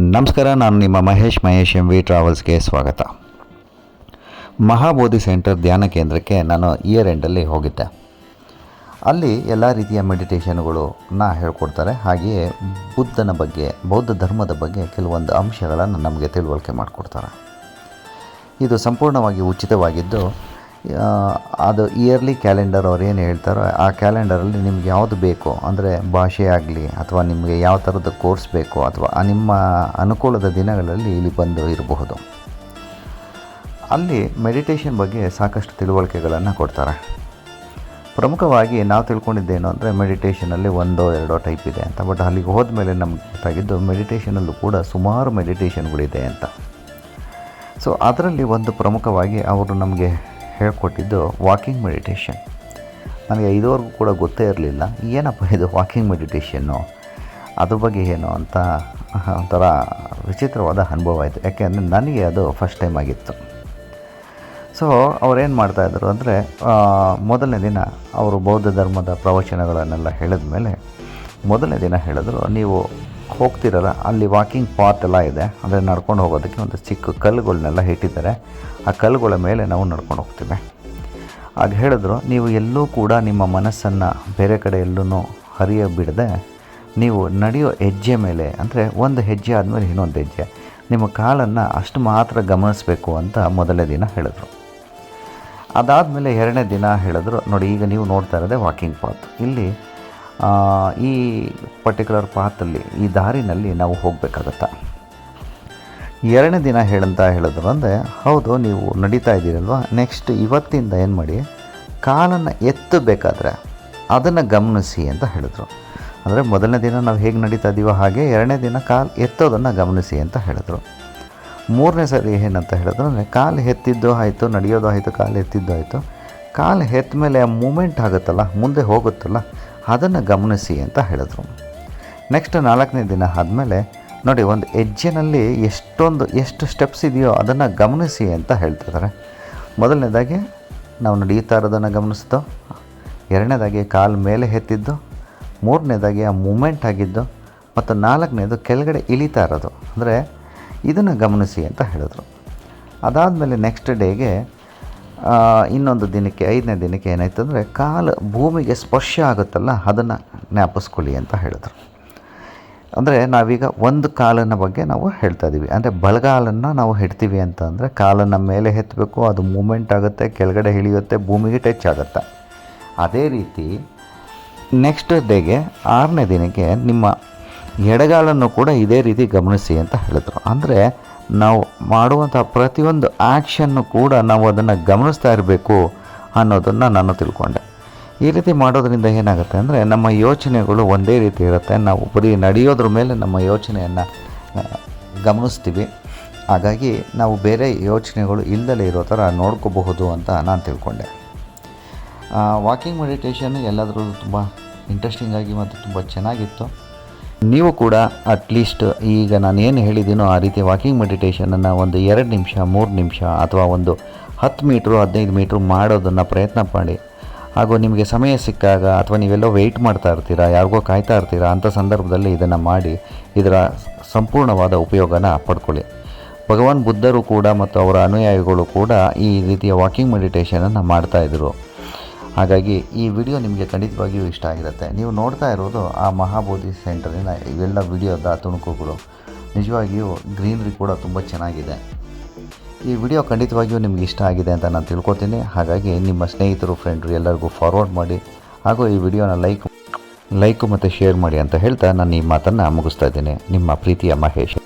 ನಮಸ್ಕಾರ, ನಾನು ನಿಮ್ಮ ಮಹೇಶ್ ಮಹೇಶ್ ಎಂ ವಿ ಟ್ರಾವೆಲ್ಸ್ಗೆ ಸ್ವಾಗತ. ಮಹಾಬೋಧಿ ಸೆಂಟರ್ ಧ್ಯಾನ ಕೇಂದ್ರಕ್ಕೆ ನಾನು ಇಯರ್ ಎಂಡಲ್ಲಿ ಹೋಗಿದ್ದೆ. ಅಲ್ಲಿ ಎಲ್ಲ ರೀತಿಯ ಮೆಡಿಟೇಷನ್ಗಳನ್ನ ಹೇಳ್ಕೊಡ್ತಾರೆ. ಹಾಗೆಯೇ ಬುದ್ಧನ ಬಗ್ಗೆ, ಬೌದ್ಧ ಧರ್ಮದ ಬಗ್ಗೆ ಕೆಲವೊಂದು ಅಂಶಗಳನ್ನು ನಮಗೆ ತಿಳುವಳಿಕೆ ಮಾಡಿಕೊಡ್ತಾರೆ. ಇದು ಸಂಪೂರ್ಣವಾಗಿ ಉಚಿತವಾಗಿದ್ದು ಅದು ಇಯರ್ಲಿ ಕ್ಯಾಲೆಂಡರ್ ಅವ್ರು ಏನು ಹೇಳ್ತಾರೋ, ಆ ಕ್ಯಾಲೆಂಡರಲ್ಲಿ ನಿಮ್ಗೆ ಯಾವುದು ಬೇಕೋ, ಅಂದರೆ ಭಾಷೆ ಆಗಲಿ, ಅಥವಾ ನಿಮಗೆ ಯಾವ ಥರದ ಕೋರ್ಸ್ ಬೇಕೋ, ಅಥವಾ ನಿಮ್ಮ ಅನುಕೂಲದ ದಿನಗಳಲ್ಲಿ ಇಲ್ಲಿ ಬಂದು ಇರಬಹುದು. ಅಲ್ಲಿ ಮೆಡಿಟೇಷನ್ ಬಗ್ಗೆ ಸಾಕಷ್ಟು ತಿಳುವಳಿಕೆಗಳನ್ನು ಕೊಡ್ತಾರೆ. ಪ್ರಮುಖವಾಗಿ ನಾವು ತಿಳ್ಕೊಂಡಿದ್ದೇನು ಅಂದರೆ ಮೆಡಿಟೇಷನಲ್ಲಿ ಒಂದೋ ಎರಡೋ ಟೈಪ್ ಇದೆ ಅಂತ ಬಟ್ ಅಲ್ಲಿಗೆ ಹೋದ್ಮೇಲೆ ನಮ್ಗೆ ಗೊತ್ತಾಗಿದ್ದು ಮೆಡಿಟೇಷನಲ್ಲೂ ಕೂಡ ಸುಮಾರು ಮೆಡಿಟೇಷನ್ಗಳಿದೆ ಅಂತ. ಸೊ ಅದರಲ್ಲಿ ಒಂದು ಪ್ರಮುಖವಾಗಿ ಅವರು ನಮಗೆ ಹೇಳ್ಕೊಟ್ಟಿದ್ದು ವಾಕಿಂಗ್ ಮೆಡಿಟೇಷನ್ ನನಗೆ ಇದುವರೆಗೂ ಕೂಡ ಗೊತ್ತೇ ಇರಲಿಲ್ಲ, ಏನಪ್ಪ ಇದು ವಾಕಿಂಗ್ ಮೆಡಿಟೇಷನ್ನು ಅದ್ರ ಬಗ್ಗೆ ಏನು ಅಂತ, ಒಂಥರ ವಿಚಿತ್ರವಾದ ಅನುಭವ ಆಯಿತು. ಯಾಕೆಂದರೆ ನನಗೆ ಅದು ಫಸ್ಟ್ ಟೈಮ್ ಆಗಿತ್ತು. ಸೊ ಅವ್ರೇನು ಮಾಡ್ತಾಯಿದ್ರು ಅಂದರೆ ಮೊದಲನೇ ದಿನ ಅವರು ಬೌದ್ಧ ಧರ್ಮದ ಪ್ರವಚನಗಳನ್ನೆಲ್ಲ ಹೇಳಿದ ಮೇಲೆ ಮೊದಲನೇ ದಿನ ಹೇಳಿದ್ರು, ನೀವು ಹೋಗ್ತಿರಲ್ಲ, ಅಲ್ಲಿ ವಾಕಿಂಗ್ ಪಾತ್ ಎಲ್ಲ ಇದೆ. ಅಂದರೆ ನಡ್ಕೊಂಡು ಹೋಗೋದಕ್ಕೆ ಒಂದು ಚಿಕ್ಕ ಕಲ್ಲುಗಳನ್ನೆಲ್ಲ ಇಟ್ಟಿದ್ದಾರೆ. ಆ ಕಲ್ಲುಗಳ ಮೇಲೆ ನಾವು ನಡ್ಕೊಂಡು ಹೋಗ್ತೀವಿ. ಆಗ ಹೇಳಿದ್ರು, ನೀವು ಎಲ್ಲೂ ಕೂಡ ನಿಮ್ಮ ಮನಸ್ಸನ್ನು ಬೇರೆ ಕಡೆ ಎಲ್ಲೂ ಹರಿಯ ಬಿಡದೆ, ನೀವು ನಡೆಯೋ ಹೆಜ್ಜೆ ಮೇಲೆ, ಅಂದರೆ ಒಂದು ಹೆಜ್ಜೆ ಆದಮೇಲೆ ಇನ್ನೊಂದು ಹೆಜ್ಜೆ, ನಿಮ್ಮ ಕಾಲನ್ನು ಅಷ್ಟು ಮಾತ್ರ ಗಮನಿಸಬೇಕು ಅಂತ ಮೊದಲನೇ ದಿನ ಹೇಳಿದ್ರು. ಅದಾದಮೇಲೆ ಎರಡನೇ ದಿನ ಹೇಳಿದ್ರು, ನೋಡಿ ಈಗ ನೀವು ನೋಡ್ತಾ ಇರೋದೇ ವಾಕಿಂಗ್ ಪಾತ್ ಇಲ್ಲಿ ಈ ಪರ್ಟಿಕ್ಯುಲರ್ ಪಾತಲ್ಲಿ ಈ ದಾರಿನಲ್ಲಿ ನಾವು ಹೋಗಬೇಕಾಗತ್ತೆ? ಎರಡನೇ ದಿನ ಹೇಳಂತ ಹೇಳಿದ್ರು ಅಂದರೆ, ಹೌದು, ನೀವು ನಡೀತಾ ಇದ್ದೀರಲ್ವ? ನೆಕ್ಸ್ಟ್ ಇವತ್ತಿಂದ ಏನು ಮಾಡಿ, ಕಾಲನ್ನು ಎತ್ತಬೇಕಾದ್ರೆ ಅದನ್ನು ಗಮನಿಸಿ ಅಂತ ಹೇಳಿದ್ರು. ಅಂದರೆ ಮೊದಲನೇ ದಿನ ನಾವು ಹೇಗೆ ನಡೀತಾ ಇದ್ದೀವೋ ಹಾಗೆ ಎರಡನೇ ದಿನ ಕಾಲು ಎತ್ತೋದನ್ನು ಗಮನಿಸಿ ಅಂತ ಹೇಳಿದ್ರು. ಮೂರನೇ ಸರಿ ಏನಂತ ಹೇಳಿದ್ರು ಅಂದರೆ, ಕಾಲು ಎತ್ತಿದ್ದು ಆಯಿತು, ನಡೆಯೋದು ಆಯಿತು, ಕಾಲು ಎತ್ತಿದ್ದು ಆಯಿತು. ಕಾಲು ಎತ್ತ ಮೇಲೆ ಮೂಮೆಂಟ್ ಆಗುತ್ತಲ್ಲ, ಮುಂದೆ ಹೋಗುತ್ತಲ್ಲ ಅದನ್ನು ಗಮನಿಸಿ ಅಂತ ಹೇಳಿದ್ರು. ನೆಕ್ಸ್ಟ್ ನಾಲ್ಕನೇ ದಿನ ಆದಮೇಲೆ ನೋಡಿ ಒಂದು ಹೆಜ್ಜೆನಲ್ಲಿ ಎಷ್ಟೊಂದು, ಎಷ್ಟು ಸ್ಟೆಪ್ಸ್ ಇದೆಯೋ ಅದನ್ನು ಗಮನಿಸಿ ಅಂತ ಹೇಳ್ತಿದ್ದಾರೆ ಮೊದಲನೇದಾಗಿ ನಾವು ನಡೀತಾ ಇರೋದನ್ನು ಗಮನಿಸಿದ್ದು. ಎರಡನೇದಾಗಿ ಕಾಲು ಮೇಲೆ ಎತ್ತಿದ್ದು. ಮೂರನೇದಾಗಿ ಆ ಮೂಮೆಂಟ್ ಆಗಿದ್ದು. ಮತ್ತು ನಾಲ್ಕನೇದು ಕೆಳಗಡೆ ಇಳಿತಾ ಇರೋದು. ಅಂದರೆ ಇದನ್ನು ಗಮನಿಸಿ ಅಂತ ಹೇಳಿದ್ರು. ಅದಾದಮೇಲೆ ನೆಕ್ಸ್ಟ್ ಡೇಗೆ ಇನ್ನೊಂದು ದಿನಕ್ಕೆ, ಐದನೇ ದಿನಕ್ಕೆ ಏನಾಯ್ತು ಅಂದರೆ ಕಾಲು ಭೂಮಿಗೆ ಸ್ಪರ್ಶ ಆಗುತ್ತಲ್ಲ, ಅದನ್ನು ಜ್ಞಾಪಿಸ್ಕೊಳ್ಳಿ ಅಂತ ಹೇಳಿದ್ರು. ಅಂದರೆ ನಾವೀಗ ಒಂದು ಕಾಲನ ಬಗ್ಗೆ ನಾವು ಹೇಳ್ತಾ ಇದ್ದೀವಿ ಅಂದರೆ ಬಲಗಾಲನ್ನು ನಾವು ಹಿಡ್ತೀವಿ ಅಂತ ಅಂದರೆ ಕಾಲನ್ನು ಮೇಲೆ ಎತ್ತಬೇಕು ಅದು ಮೂಮೆಂಟ್ ಆಗುತ್ತೆ, ಕೆಳಗಡೆ ಇಳಿಯುತ್ತೆ, ಭೂಮಿಗೆ ಟಚ್ ಆಗುತ್ತೆ. ಅದೇ ರೀತಿ ನೆಕ್ಸ್ಟ್ ಡೇಗೆ, ಆರನೇ ದಿನಕ್ಕೆ ನಿಮ್ಮ ಎಡಗಾಲನ್ನು ಕೂಡ ಇದೇ ರೀತಿ ಗಮನಿಸಿ ಅಂತ ಹೇಳಿದ್ರು. ಅಂದರೆ ನಾವು ಮಾಡುವಂಥ ಪ್ರತಿಯೊಂದು ಆ್ಯಕ್ಷನ್ನು ಕೂಡ ನಾವು ಅದನ್ನು ಗಮನಿಸ್ತಾ ಇರಬೇಕು ಅನ್ನೋದನ್ನು ನಾನು ತಿಳ್ಕೊಂಡೆ. ಈ ರೀತಿ ಮಾಡೋದರಿಂದ ಏನಾಗುತ್ತೆ ಅಂದರೆ ನಮ್ಮ ಯೋಚನೆಗಳು ಒಂದೇ ರೀತಿ ಇರುತ್ತೆ. ನಾವು ಬರೀ ನಡೆಯೋದ್ರ ಮೇಲೆ ನಮ್ಮ ಯೋಚನೆಯನ್ನು ಗಮನಿಸ್ತೀವಿ. ಹಾಗಾಗಿ ನಾವು ಬೇರೆ ಯೋಚನೆಗಳು ಇಲ್ಲದಲೇ ಇರೋ ಥರ ನೋಡ್ಕೋಬಹುದು ಅಂತ ನಾನು ತಿಳ್ಕೊಂಡೆ. ವಾಕಿಂಗ್ ಮೆಡಿಟೇಷನ್ ಎಲ್ಲದರಲ್ಲೂ ತುಂಬ ಇಂಟ್ರೆಸ್ಟಿಂಗಾಗಿ ಮತ್ತು ತುಂಬ ಚೆನ್ನಾಗಿತ್ತು. ನೀವು ಕೂಡ ಅಟ್ಲೀಸ್ಟ್ ಈಗ ನಾನು ಏನು ಹೇಳಿದ್ದೀನೋ ಆ ರೀತಿ ವಾಕಿಂಗ್ ಮೆಡಿಟೇಷನನ್ನು ಒಂದು ಎರಡು ನಿಮಿಷ, ಮೂರು ನಿಮಿಷ ಅಥವಾ ಒಂದು ಹತ್ತು ಮೀಟ್ರು, ಹದಿನೈದು ಮೀಟ್ರು ಮಾಡೋದನ್ನು ಪ್ರಯತ್ನ ಮಾಡಿ. ಹಾಗೂ ನಿಮಗೆ ಸಮಯ ಸಿಕ್ಕಾಗ ಅಥವಾ ನೀವೆಲ್ಲೋ ವೆಯ್ಟ್ ಮಾಡ್ತಾ ಇರ್ತೀರಾ, ಯಾರಿಗೋ ಕಾಯ್ತಾ ಇರ್ತೀರಾ ಅಂಥ ಸಂದರ್ಭದಲ್ಲಿ ಇದನ್ನು ಮಾಡಿ ಇದರ ಸಂಪೂರ್ಣವಾದ ಉಪಯೋಗನ ಪಡ್ಕೊಳ್ಳಿ. ಭಗವಾನ್ ಬುದ್ಧರು ಕೂಡ ಮತ್ತು ಅವರ ಅನುಯಾಯಿಗಳು ಕೂಡ ಈ ರೀತಿಯ ವಾಕಿಂಗ್ ಮೆಡಿಟೇಷನನ್ನು ಮಾಡ್ತಾಯಿದ್ರು ಹಾಗಾಗಿ ಈ ವಿಡಿಯೋ ನಿಮಗೆ ಖಂಡಿತವಾಗಿಯೂ ಇಷ್ಟ ಆಗಿರುತ್ತೆ. ನೀವು ನೋಡ್ತಾ ಇರೋದು ಆ ಮಹಾಬೋಧಿ ಸೆಂಟರಿನ ಇವೆಲ್ಲ ವಿಡಿಯೋದ ತುಣುಕುಗಳು. ನಿಜವಾಗಿಯೂ ಗ್ರೀನ್ರಿ ಕೂಡ ತುಂಬ ಚೆನ್ನಾಗಿದೆ. ಈ ವಿಡಿಯೋ ಖಂಡಿತವಾಗಿಯೂ ನಿಮಗೆ ಇಷ್ಟ ಆಗಿದೆ ಅಂತ ನಾನು ತಿಳ್ಕೊತೀನಿ ಹಾಗಾಗಿ ನಿಮ್ಮ ಸ್ನೇಹಿತರು ಫ್ರೆಂಡ್ರು ಎಲ್ಲರಿಗೂ ಫಾರ್ವರ್ಡ್ ಮಾಡಿ ಹಾಗೂ ಈ ವಿಡಿಯೋನ ಲೈಕ್ ಲೈಕು ಮತ್ತು ಶೇರ್ ಮಾಡಿ ಅಂತ ಹೇಳ್ತಾ ನಾನು ಈ ಮಾತನ್ನು ಮುಗಿಸ್ತಾ ಇದ್ದೀನಿ. ನಿಮ್ಮ ಪ್ರೀತಿಯ ಮಹೇಶ್.